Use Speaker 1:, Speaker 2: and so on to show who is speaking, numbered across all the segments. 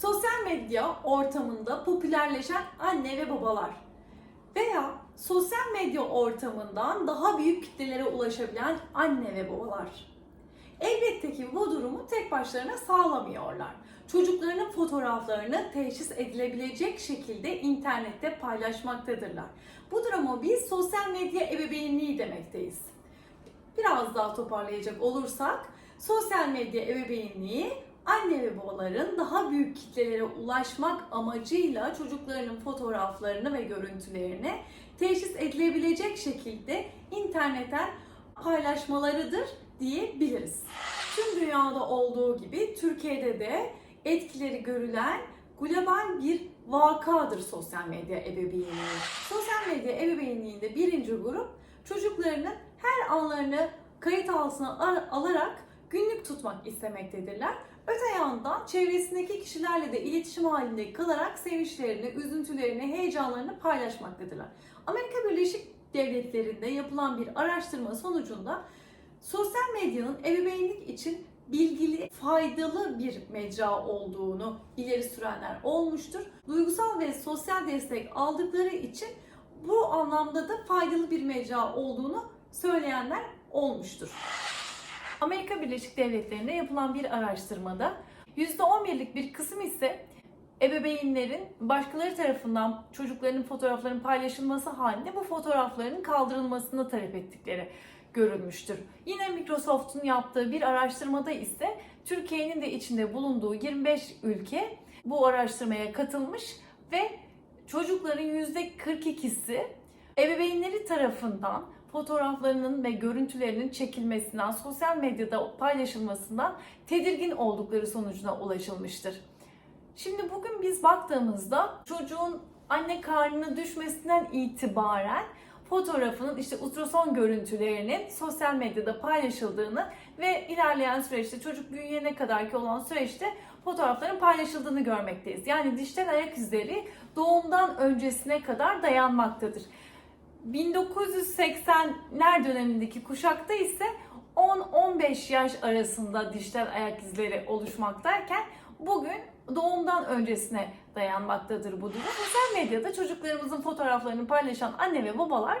Speaker 1: Sosyal medya ortamında popülerleşen anne ve babalar veya sosyal medya ortamından daha büyük kitlelere ulaşabilen anne ve babalar. Elbette ki bu durumu tek başlarına sağlamıyorlar. Çocuklarının fotoğraflarını teşhis edilebilecek şekilde internette paylaşmaktadırlar. Bu durumu biz sosyal medya ebeveynliği demekteyiz. Biraz daha toparlayacak olursak, sosyal medya ebeveynliği anne ve babaların daha büyük kitlelere ulaşmak amacıyla çocuklarının fotoğraflarını ve görüntülerini teşhis edilebilecek şekilde internetten paylaşmalarıdır diyebiliriz. Tüm dünyada olduğu gibi Türkiye'de de etkileri görülen global bir vakadır sosyal medya ebeveynliği. Sosyal medya ebeveynliğinde birinci grup çocuklarının her anlarını kayıt altına al- alarak günlük tutmak istemektedirler. Öte yandan çevresindeki kişilerle de iletişim halinde kalarak sevinçlerini, üzüntülerini, heyecanlarını paylaşmaktadırlar. Amerika Birleşik Devletleri'nde yapılan bir araştırma sonucunda sosyal medyanın ebeveynlik için bilgili, faydalı bir mecra olduğunu ileri sürenler olmuştur. Duygusal ve sosyal destek aldıkları için bu anlamda da faydalı bir mecra olduğunu söyleyenler olmuştur. Amerika Birleşik Devletleri'nde yapılan bir araştırmada %11'lik bir kısım ise ebeveynlerin başkaları tarafından çocuklarının fotoğraflarının paylaşılması halinde bu fotoğrafların kaldırılmasını talep ettikleri görülmüştür. Yine Microsoft'un yaptığı bir araştırmada ise Türkiye'nin de içinde bulunduğu 25 ülke bu araştırmaya katılmış ve çocukların %42'si ebeveynleri tarafından fotoğraflarının ve görüntülerinin çekilmesinden, sosyal medyada paylaşılmasından tedirgin oldukları sonucuna ulaşılmıştır. Şimdi bugün biz baktığımızda çocuğun anne karnına düşmesinden itibaren fotoğrafının işte ultrason görüntülerinin sosyal medyada paylaşıldığını ve ilerleyen süreçte çocuk büyüyene kadar ki olan süreçte fotoğrafların paylaşıldığını görmekteyiz. Yani dijital ayak izleri doğumdan öncesine kadar dayanmaktadır. 1980'ler dönemindeki kuşakta ise 10-15 yaş arasında dijital ayak izleri oluşmaktayken bugün doğumdan öncesine dayanmaktadır bu durum. Sosyal medyada çocuklarımızın fotoğraflarını paylaşan anne ve babalar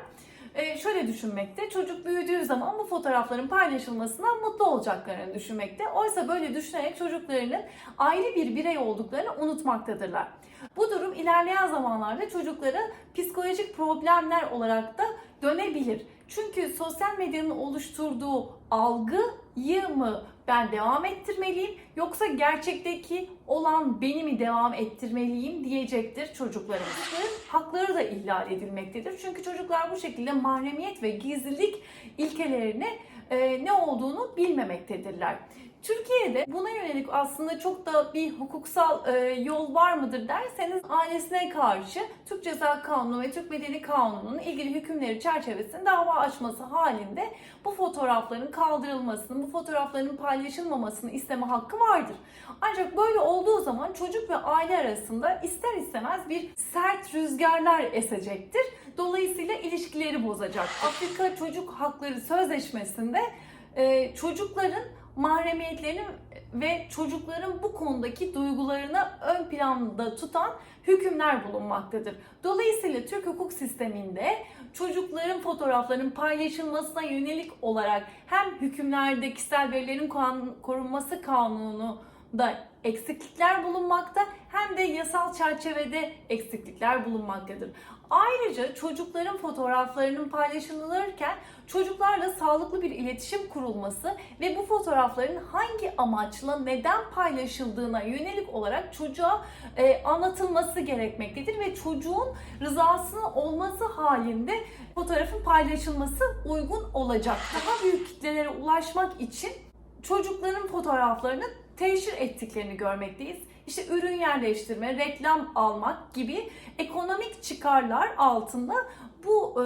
Speaker 1: e, şöyle düşünmekte. Çocuk büyüdüğü zaman bu fotoğrafların paylaşılmasından mutlu olacaklarını düşünmekte. Oysa böyle düşünerek çocuklarının ayrı bir birey olduklarını unutmaktadırlar. Bu durum ilerleyen zamanlarda çocuklara psikolojik problemler olarak da dönebilir. Çünkü sosyal medyanın oluşturduğu algıyı mı ben devam ettirmeliyim yoksa gerçekteki olan beni mi devam ettirmeliyim diyecektir çocuklarımız. Çocukların hakları da ihlal edilmektedir. Çünkü çocuklar bu şekilde mahremiyet ve gizlilik ilkelerini e, ne olduğunu bilmemektedirler. Türkiye'de buna yönelik aslında çok da bir hukuksal e, yol var mıdır derseniz ailesine karşı Türk Ceza Kanunu ve Türk Medeni Kanunu'nun ilgili hükümleri çerçevesinde dava açması halinde bu fotoğrafların kaldırılmasını, bu fotoğrafların paylaşılmamasını isteme hakkı vardır. Ancak böyle olduğu zaman çocuk ve aile arasında ister istemez bir sert rüzgarlar esecektir. Dolayısıyla ilişkileri bozacak. Afrika Çocuk Hakları Sözleşmesi'nde e, çocukların mahremiyetlerini ve çocukların bu konudaki duygularını ön planda tutan hükümler bulunmaktadır. Dolayısıyla Türk hukuk sisteminde çocukların fotoğraflarının paylaşılmasına yönelik olarak hem hükümlerde kişisel verilerin korunması kanunu da eksiklikler bulunmakta hem de yasal çerçevede eksiklikler bulunmaktadır. Ayrıca çocukların fotoğraflarının paylaşılırken çocuklarla sağlıklı bir iletişim kurulması ve bu fotoğrafların hangi amaçla neden paylaşıldığına yönelik olarak çocuğa e, anlatılması gerekmektedir ve çocuğun rızasının olması halinde fotoğrafın paylaşılması uygun olacak. Daha büyük kitlelere ulaşmak için çocukların fotoğraflarını teşhir ettiklerini görmekteyiz. İşte ürün yerleştirme, reklam almak gibi ekonomik çıkarlar altında bu e,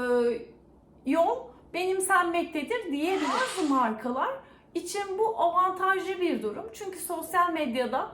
Speaker 1: yol benimsenmektedir diyebiliriz. Bazı markalar için bu avantajlı bir durum. Çünkü sosyal medyada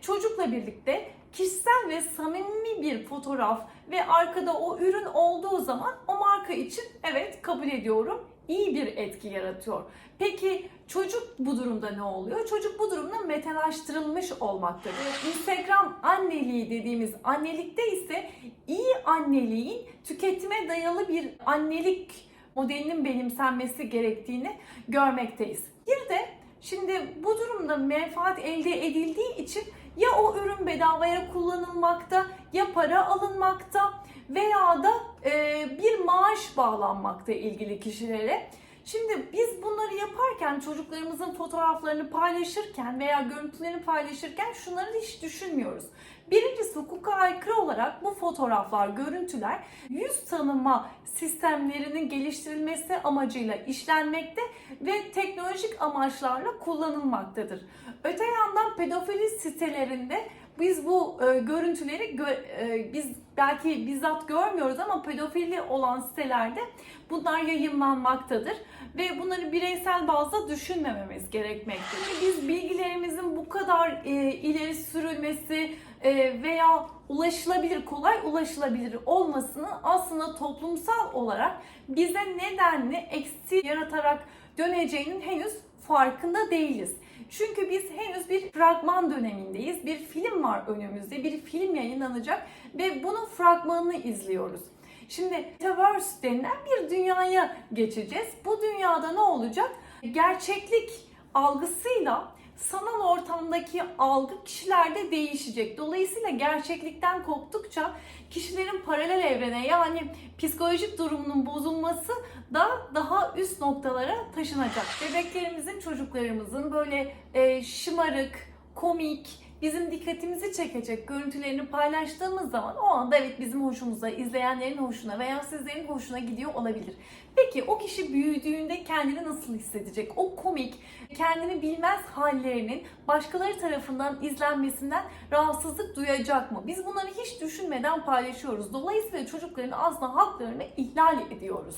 Speaker 1: çocukla birlikte kişisel ve samimi bir fotoğraf ve arkada o ürün olduğu zaman o marka için evet kabul ediyorum iyi bir etki yaratıyor. Peki çocuk bu durumda ne oluyor? Çocuk bu durumda metalaştırılmış olmaktadır. Instagram anneliği dediğimiz annelikte ise iyi anneliğin tüketime dayalı bir annelik modelinin benimsenmesi gerektiğini görmekteyiz. Bir de şimdi bu durumda menfaat elde edildiği için ya o ürün bedavaya kullanılmakta ya para alınmakta veya da e, maaş bağlanmakta ilgili kişilere. Şimdi biz bunları yaparken çocuklarımızın fotoğraflarını paylaşırken veya görüntülerini paylaşırken şunları hiç düşünmüyoruz. Birincisi hukuka aykırı olarak bu fotoğraflar, görüntüler yüz tanıma sistemlerinin geliştirilmesi amacıyla işlenmekte ve teknolojik amaçlarla kullanılmaktadır. Öte yandan pedofili sitelerinde biz bu e, görüntüleri gö- e, biz belki bizzat görmüyoruz ama pedofili olan sitelerde bunlar yayınlanmaktadır ve bunları bireysel bazda düşünmememiz gerekmektedir. Biz bilgilerimizin bu kadar e, ileri sürülmesi e, veya ulaşılabilir, kolay ulaşılabilir olmasının aslında toplumsal olarak bize nedenli eksi yaratarak döneceğinin henüz farkında değiliz. Çünkü biz henüz bir fragman dönemindeyiz. Bir film var önümüzde, bir film yayınlanacak ve bunun fragmanını izliyoruz. Şimdi Metaverse denilen bir dünyaya geçeceğiz. Bu dünyada ne olacak? Gerçeklik algısıyla sanal ortamdaki algı kişilerde değişecek. Dolayısıyla gerçeklikten koptukça kişilerin paralel evrene yani psikolojik durumunun bozulması da daha üst noktalara taşınacak. Bebeklerimizin, çocuklarımızın böyle e, şımarık, komik, bizim dikkatimizi çekecek görüntülerini paylaştığımız zaman o anda evet bizim hoşumuza, izleyenlerin hoşuna veya sizlerin hoşuna gidiyor olabilir. Peki o kişi büyüdüğünde kendini nasıl hissedecek? O komik, kendini bilmez hallerinin başkaları tarafından izlenmesinden rahatsızlık duyacak mı? Biz bunları hiç düşünmeden paylaşıyoruz. Dolayısıyla çocukların aslında haklarını ihlal ediyoruz.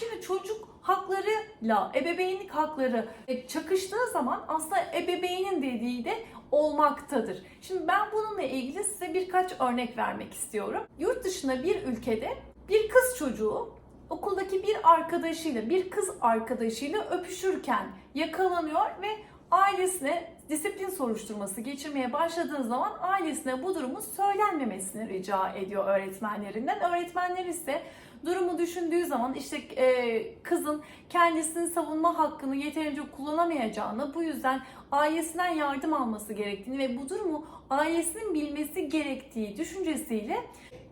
Speaker 1: Şimdi çocuk haklarıyla ebeveynlik hakları e, çakıştığı zaman aslında ebeveynin dediği de olmaktadır. Şimdi ben bununla ilgili size birkaç örnek vermek istiyorum. Yurt dışında bir ülkede bir kız çocuğu okuldaki bir arkadaşıyla, bir kız arkadaşıyla öpüşürken yakalanıyor ve ailesine disiplin soruşturması geçirmeye başladığı zaman ailesine bu durumun söylenmemesini rica ediyor öğretmenlerinden. Öğretmenler ise durumu düşündüğü zaman işte e, kızın kendisini savunma hakkını yeterince kullanamayacağını, bu yüzden ailesinden yardım alması gerektiğini ve bu durumu ailesinin bilmesi gerektiği düşüncesiyle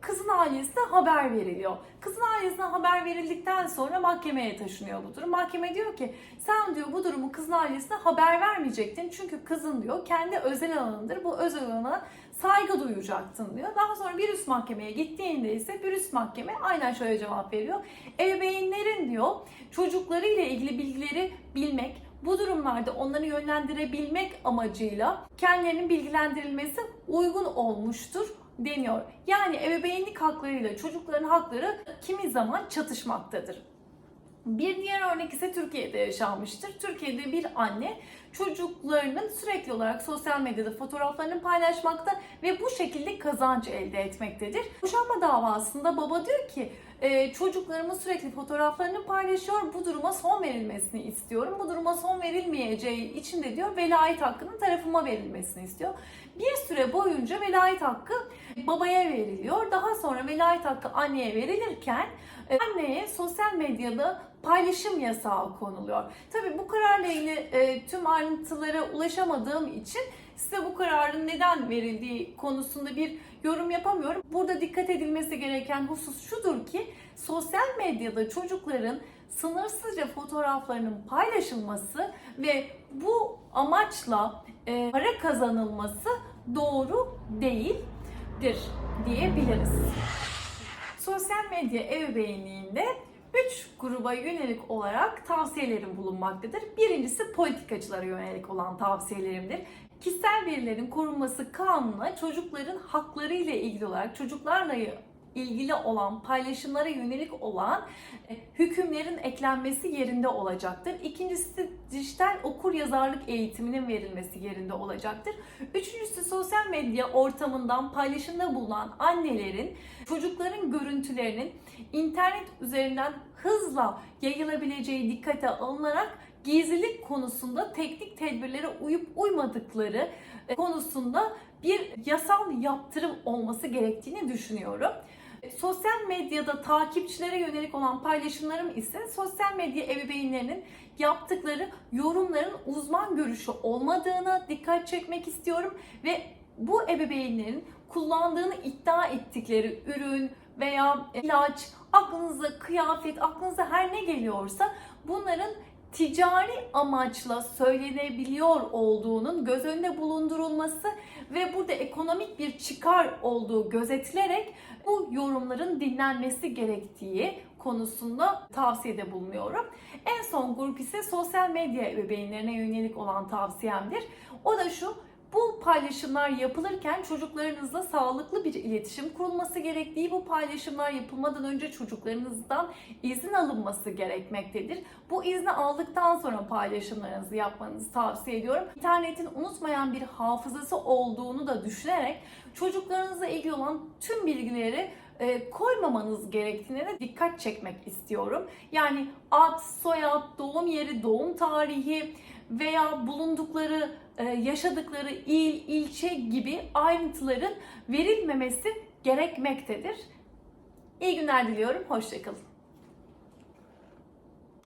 Speaker 1: kızın ailesine haber veriliyor. Kızın ailesine haber verildikten sonra mahkemeye taşınıyor bu durum. Mahkeme diyor ki sen diyor bu durumu kızın ailesine haber vermeyecektin. Çünkü kızın diyor kendi özel alanıdır. Bu özel alana saygı duyacaktın diyor. Daha sonra bir üst mahkemeye gittiğinde ise bir üst mahkeme aynen şöyle cevap veriyor. Ebeveynlerin diyor çocuklarıyla ilgili bilgileri bilmek, bu durumlarda onları yönlendirebilmek amacıyla kendilerinin bilgilendirilmesi uygun olmuştur deniyor. Yani ebeveynlik haklarıyla çocukların hakları kimi zaman çatışmaktadır. Bir diğer örnek ise Türkiye'de yaşanmıştır. Türkiye'de bir anne çocuklarının sürekli olarak sosyal medyada fotoğraflarını paylaşmakta ve bu şekilde kazanç elde etmektedir. Boşanma davasında baba diyor ki e, çocuklarımın sürekli fotoğraflarını paylaşıyor. Bu duruma son verilmesini istiyorum. Bu duruma son verilmeyeceği için de diyor velayet hakkının tarafıma verilmesini istiyor. Bir süre boyunca velayet hakkı babaya veriliyor. Daha sonra velayet hakkı anneye verilirken anneye sosyal medyada paylaşım yasağı konuluyor. Tabii bu kararla ilgili e, tüm ayrıntılara ulaşamadığım için size bu kararın neden verildiği konusunda bir yorum yapamıyorum. Burada dikkat edilmesi gereken husus şudur ki sosyal medyada çocukların sınırsızca fotoğraflarının paylaşılması ve bu amaçla e, para kazanılması doğru değildir diyebiliriz. Sosyal medya ebeveynliğinde 3 gruba yönelik olarak tavsiyelerim bulunmaktadır. Birincisi politikacılara yönelik olan tavsiyelerimdir. Kişisel verilerin korunması kanununa çocukların hakları ile ilgili olarak çocuklarla ilgili olan paylaşımlara yönelik olan e, hükümlerin eklenmesi yerinde olacaktır. İkincisi dijital okur yazarlık eğitiminin verilmesi yerinde olacaktır. Üçüncüsü sosyal medya ortamından paylaşımda bulunan annelerin çocukların görüntülerinin internet üzerinden hızla yayılabileceği dikkate alınarak gizlilik konusunda teknik tedbirlere uyup uymadıkları e, konusunda bir yasal yaptırım olması gerektiğini düşünüyorum. E, Sosyal medyada takipçilere yönelik olan paylaşımlarım ise sosyal medya ebeveynlerinin yaptıkları yorumların uzman görüşü olmadığına dikkat çekmek istiyorum ve bu ebeveynlerin kullandığını iddia ettikleri ürün veya ilaç, aklınıza kıyafet, aklınıza her ne geliyorsa bunların ticari amaçla söylenebiliyor olduğunun göz önünde bulundurulması ve burada ekonomik bir çıkar olduğu gözetilerek bu yorumların dinlenmesi gerektiği konusunda tavsiyede bulunuyorum. En son grup ise sosyal medya ebeveynlerine yönelik olan tavsiyemdir. O da şu, bu paylaşımlar yapılırken çocuklarınızla sağlıklı bir iletişim kurulması gerektiği, bu paylaşımlar yapılmadan önce çocuklarınızdan izin alınması gerekmektedir. Bu izni aldıktan sonra paylaşımlarınızı yapmanızı tavsiye ediyorum. İnternetin unutmayan bir hafızası olduğunu da düşünerek çocuklarınızla ilgili olan tüm bilgileri e, koymamanız gerektiğine de dikkat çekmek istiyorum. Yani ad, soyad, doğum yeri, doğum tarihi veya bulundukları, e, yaşadıkları il, ilçe gibi ayrıntıların verilmemesi gerekmektedir. İyi günler diliyorum, hoşçakalın.